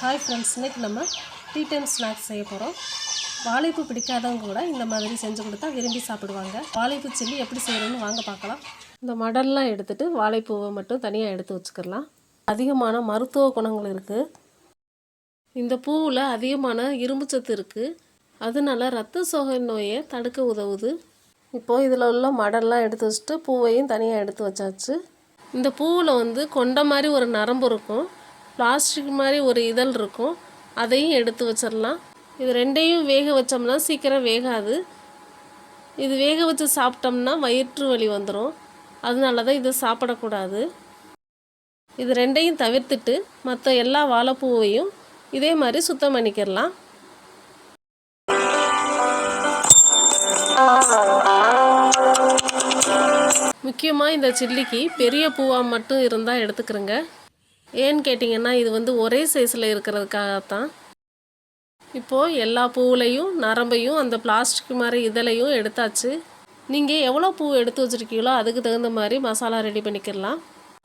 Hi friends இன்றைக்கி நம்ம tea time snacks செய்ய போகிறோம் வாழைப்பூ பிடிக்காதவங்க கூட இந்த மாதிரி செஞ்சு கொடுத்தா விரும்பி சாப்பிடுவாங்க. வாழைப்பூ சில்லி எப்படி செய்யணும்னு வாங்க பார்க்கலாம். இந்த மடல்லாம் எடுத்துகிட்டு வாழைப்பூவை மட்டும் தனியாக எடுத்து வச்சுக்கலாம். அதிகமான மருத்துவ குணங்கள் இருக்குது இந்த பூவில் அதிகமான இரும்பு சத்து இருக்குது அதனால ரத்த சோகை நோயை தடுக்க உதவுது. இப்போது இதில் உள்ள மடல்லாம் எடுத்து வச்சுட்டு பூவையும் தனியாக எடுத்து வச்சாச்சு. இந்த பூவில் வந்து கொண்ட மாதிரி ஒரு நரம்பு இருக்கும். பிளாஸ்டிக் மாதிரி ஒரு இதழ் இருக்கும் அதையும் எடுத்து வச்சிடலாம். இது ரெண்டையும் வேக வச்சோம்னா சீக்கிரம் வேகாது. இது வேக வச்சு சாப்பிட்டோம்னா வயிற்று வலி வந்துடும் அதனால தான் இது சாப்பிடக்கூடாது. இது ரெண்டையும் தவிர்த்துட்டு மற்ற எல்லா வாழைப்பூவையும் இதே மாதிரி சுத்தம் பண்ணிக்கிடலாம். முக்கியமாக இந்த சில்லிக்கு பெரிய பூவாக மட்டும் இருந்தால் எடுத்துக்கிறேங்க. ஏன்னு கேட்டிங்கன்னா இது வந்து ஒரே சைஸில் இருக்கிறதுக்காகத்தான். இப்போது எல்லா பூவுலையும் நரம்பையும் அந்த பிளாஸ்டிக் மாதிரி இதழையும் எடுத்தாச்சு. நீங்கள் எவ்வளோ பூ எடுத்து வச்சுருக்கீங்களோ அதுக்கு தகுந்த மாதிரி மசாலா ரெடி பண்ணிக்கிடலாம்.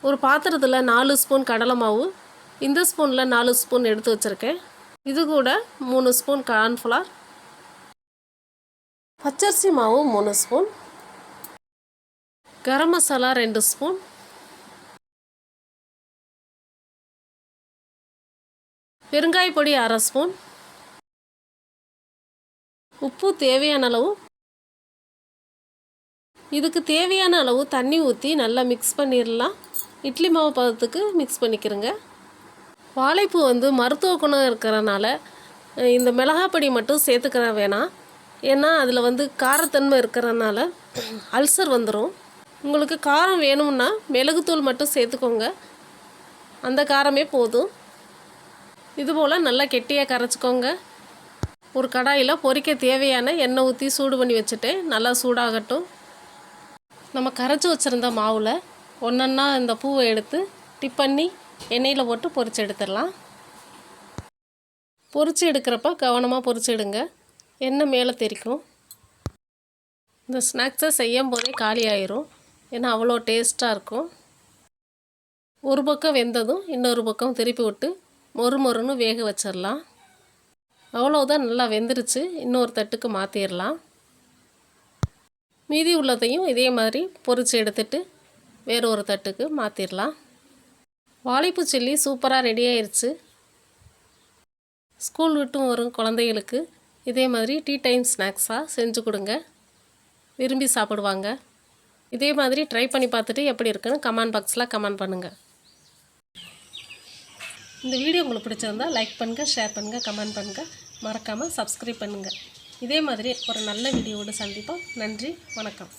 ஒரு பாத்திரத்தில் நாலு ஸ்பூன் கடலை மாவு இந்த ஸ்பூனில் நாலு ஸ்பூன் எடுத்து வச்சுருக்கேன். இது கூட மூணு ஸ்பூன் கார்ன்ஃப்ளவர் பச்சரிசி மாவு மூணு ஸ்பூன் கரம் மசாலா ரெண்டு ஸ்பூன் பெருங்காய பொடி அரை ஸ்பூன். உப்பு தேவையான அளவு. இதுக்கு தேவையான அளவு தண்ணி ஊற்றி நல்லா மிக்ஸ் பண்ணிடலாம் இட்லி மாவு பதத்துக்கு மிக்ஸ் பண்ணிக்கிறேங்க. வாழைப்பூ வந்து மருத்துவ குணம் இருக்கிறனால இந்த மிளகாப்பொடி மட்டும் சேர்த்துக்கிற வேணாம். ஏன்னா அதில் வந்து காரத்தன்மை இருக்கிறனால அல்சர் வந்துடும் உங்களுக்கு காரம் வேணும்னா மிளகுத்தூள் மட்டும் சேர்த்துக்கோங்க. அந்த காரமே போதும். இதுபோல் நல்லா கெட்டியாக கரைச்சிக்கோங்க. ஒரு கடாயில் பொரிக்க தேவையான எண்ணெய் ஊற்றி சூடு பண்ணி வச்சுட்டு நல்லா சூடாகட்டும். நம்ம கரைச்சி வச்சுருந்த மாவில் ஒன்றொன்னா இந்த பூவை எடுத்து டிப் பண்ணி எண்ணெயில் போட்டு பொரித்து எடுத்துடலாம். பொரித்து எடுக்கிறப்ப கவனமாக பொரிச்சு எண்ணெய் மேலே தெரிக்கும். இந்த ஸ்நாக்ஸை செய்யும் போதே காலி ஆயிரும். ஏன்னா அவ்வளோ டேஸ்ட்டாக இருக்கும். ஒரு பக்கம் வெந்ததும் இன்னொரு பக்கம் திருப்பி விட்டு மொறு மொறுன்னு வேக வச்சிடலாம் அவ்வளோதான் நல்லா வெந்துருச்சு. இன்னொரு தட்டுக்கு மாற்றிடலாம் மீதி உள்ளதையும் இதே மாதிரி பொரிச்சு எடுத்துட்டு வேற ஒரு தட்டுக்கு மாற்றிடலாம் வாழைப்பூ சில்லி சூப்பராக ரெடி ஆயிடுச்சு ஸ்கூல் விட்டும் வரும் குழந்தைகளுக்கு இதே மாதிரி டீ டைம் ஸ்நாக்ஸாக செஞ்சு கொடுங்க. விரும்பி சாப்பிடுவாங்க. இதே மாதிரி ட்ரை பண்ணி பார்த்துட்டு எப்படி இருக்குன்னு கமெண்ட் பாக்ஸில் கமெண்ட் பண்ணுங்கள் இந்த வீடியோ உங்களுக்கு பிடிச்சிருந்தா லைக் பண்ணுங்கள் ஷேர் பண்ணுங்கள் கமெண்ட் பண்ணுங்கள் மறக்காமல் சப்ஸ்கிரைப் பண்ணுங்கள் இதே மாதிரி ஒரு நல்ல வீடியோவோடு சந்திப்போம். நன்றி வணக்கம்.